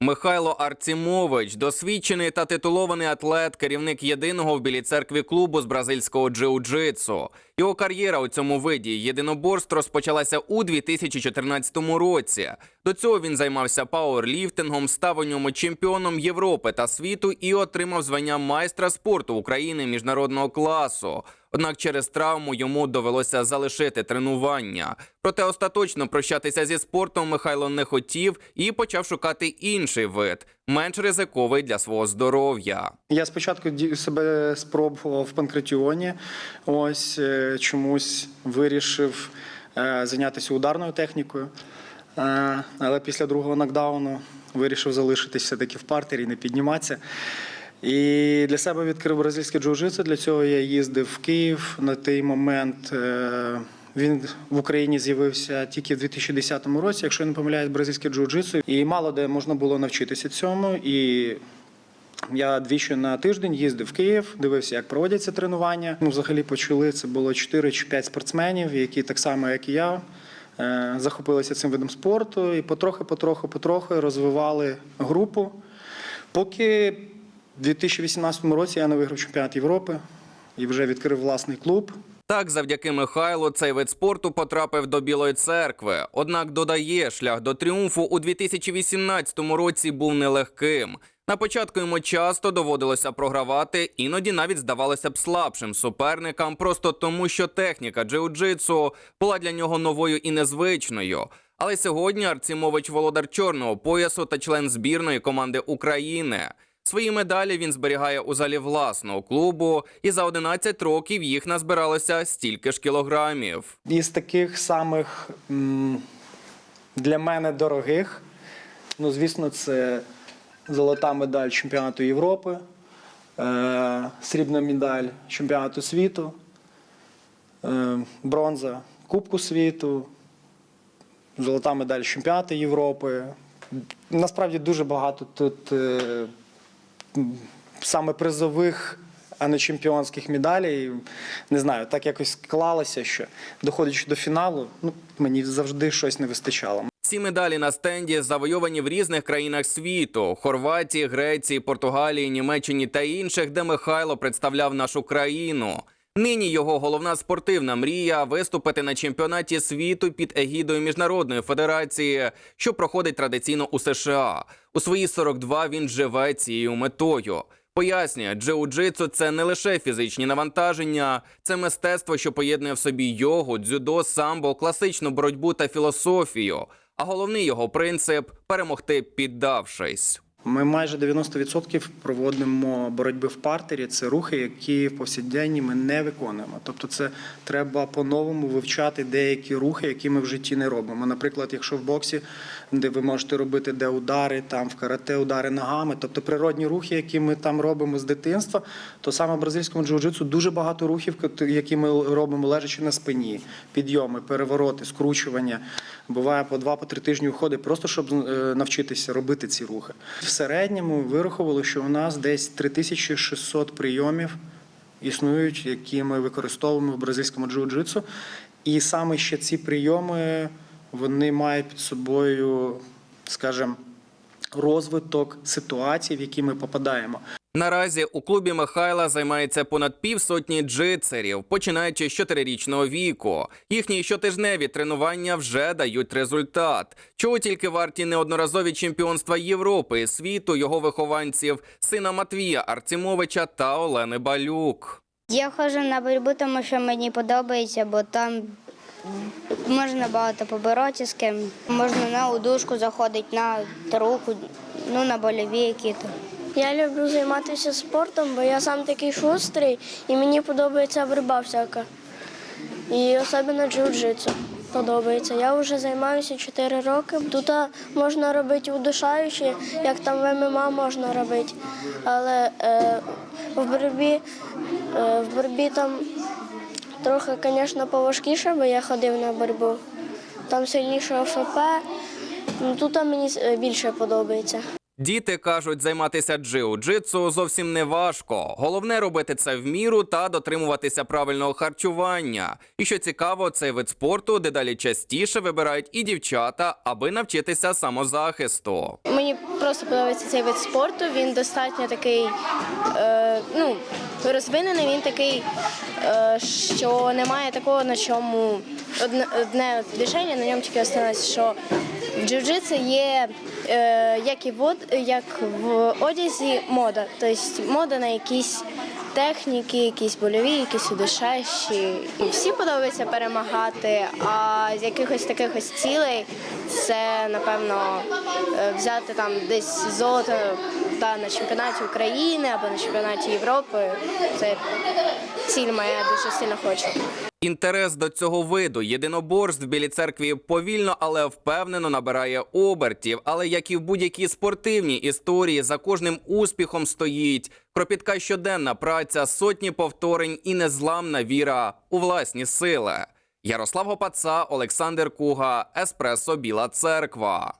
Михайло Арцімович, досвідчений та титулований атлет, керівник єдиного в білій церкві клубу з бразильського джиу-джитсу. Його кар'єра у цьому виді єдиноборств розпочалася у 2014 році. До цього він займався пауерліфтингом, став у ньому чемпіоном Європи та світу і отримав звання майстра спорту України міжнародного класу. Однак через травму йому довелося залишити тренування. Проте остаточно прощатися зі спортом Михайло не хотів і почав шукати інший вид, менш ризиковий для свого здоров'я. Я спочатку себе спробував в панкратіоні. Ось е, чомусь вирішив е, зайнятися ударною технікою. Е, Але після другого нокдауну вирішив залишитись все-таки в партері, не підніматися. І для себе відкрив бразильське джиу-джитсу. Для цього я їздив в Київ на той момент. е, Він в Україні з'явився тільки в 2010 році, якщо я не помиляюсь, бразильське джиу-джитсу. І мало де можна було навчитися цьому. І я двічі на тиждень їздив в Київ, дивився, як проводяться тренування. Ну, взагалі почали це було 4 чи 5 спортсменів, які так само, як і я, е, захопилися цим видом спорту і потрохи, потроху, потроху розвивали групу. Поки в 2018 році я не виграв чемпіонат Європи і вже відкрив власний клуб. Так, завдяки Михайлу, цей вид спорту потрапив до Білої церкви. Однак додає, шлях до тріумфу у 2018 році був нелегким. На початку йому часто доводилося програвати, іноді навіть здавалося б слабшим суперникам, просто тому, що техніка джиу-джитсу була для нього новою і незвичною. Але сьогодні Арцімович володар чорного поясу та член збірної команди України. Свої медалі він зберігає у залі власного клубу, і за 11 років їх назбиралося стільки ж кілограмів. Із таких самих для мене дорогих, ну, звісно, це золота медаль чемпіонату Європи, е, срібна медаль чемпіонату світу, е, бронза Кубку світу, золота медаль чемпіонату Європи. Насправді дуже багато тут е, саме призових, а не чемпіонських медалей. Не знаю, так якось склалося, що доходячи до фіналу, ну, мені завжди щось не вистачало. Ці медалі на стенді завойовані в різних країнах світу: Хорватії, Греції, Португалії, Німеччині та інших, де Михайло представляв нашу країну. Нині його головна спортивна мрія виступити на чемпіонаті світу під егідою міжнародної федерації, що проходить традиційно у США. У свої 42 він живе цією метою. Пояснює, джиу-джитсу – це не лише фізичні навантаження, це мистецтво, що поєднує в собі йогу, дзюдо, самбо, класичну боротьбу та філософію. А головний його принцип перемогти, піддавшись. Ми майже 90% проводимо боротьби в партері. Це рухи, які в повсякденні ми не виконуємо. Тобто, це треба по-новому вивчати деякі рухи, які ми в житті не робимо. Наприклад, якщо в боксі, де ви можете робити де удари, там в карате удари ногами, тобто природні рухи, які ми там робимо з дитинства, то саме в бразильському джиу-джитсу дуже багато рухів, які ми робимо лежачи на спині, підйоми, перевороти, скручування. Буває по два, по тижні уходи, просто щоб е, навчитися робити ці рухи. Середньому вирахували, що у нас десь 3600 прийомів існують, які ми використовуємо в бразильському джиу-джитсу. І саме ще ці прийоми вони мають під собою, скажімо, розвиток ситуацій, в які ми попадаємо. Наразі у клубі Михайла займається понад півсотні джитсерів, починаючи з чотирирічного віку. Їхні щотижневі тренування вже дають результат. Чого тільки варті неодноразові чемпіонства Європи і світу його вихованців, сина Матвія Арцімовича та Олени Балюк. Я ходжу на боротьбу, тому що мені подобається, бо там можна багато побороти з ким. Можна на удушку заходити, на руку, ну на больові які-то. Я люблю займатися спортом, бо я сам такий шустрий і мені подобається боротьба всяка. І особливо джиу-джитсу подобається. Я вже займаюся 4 роки. Тут можна робити удушаючі, як там в ММА можна робити. Але е, в боротьбі, е, в боротьбі там трохи, звісно, поважкіше, бо я ходив на боротьбу. Там сильніше ОФП. Ну, тут мені е, більше подобається. Діти кажуть, займатися джиу-джитсу зовсім не важко. Головне робити це в міру та дотримуватися правильного харчування. І що цікаво, цей вид спорту дедалі частіше вибирають і дівчата, аби навчитися самозахисту. Мені просто подобається цей вид спорту. Він достатньо такий е, ну, розвинений, він такий, е, що немає такого, на чому одне, одне движення, на ньому тільки остановиться, що в джиу-джитсу є як і вод, як в одязі мода. Тобто мода на якісь техніки, якісь больові, якісь удушаючі. Всі подобається перемагати, а з якихось таких ось цілей це напевно е, взяти там десь золото та на чемпіонаті України або на чемпіонаті Європи. Це ціль моя дуже сильно хочу. Інтерес до цього виду єдиноборств в Білій церкві повільно, але впевнено набирає обертів. Але як і в будь-якій спортивній історії, за кожним успіхом стоїть кропітка щоденна праця, сотні повторень і незламна віра у власні сили. Ярослав Гопаца, Олександр Куга, Еспресо Біла Церква.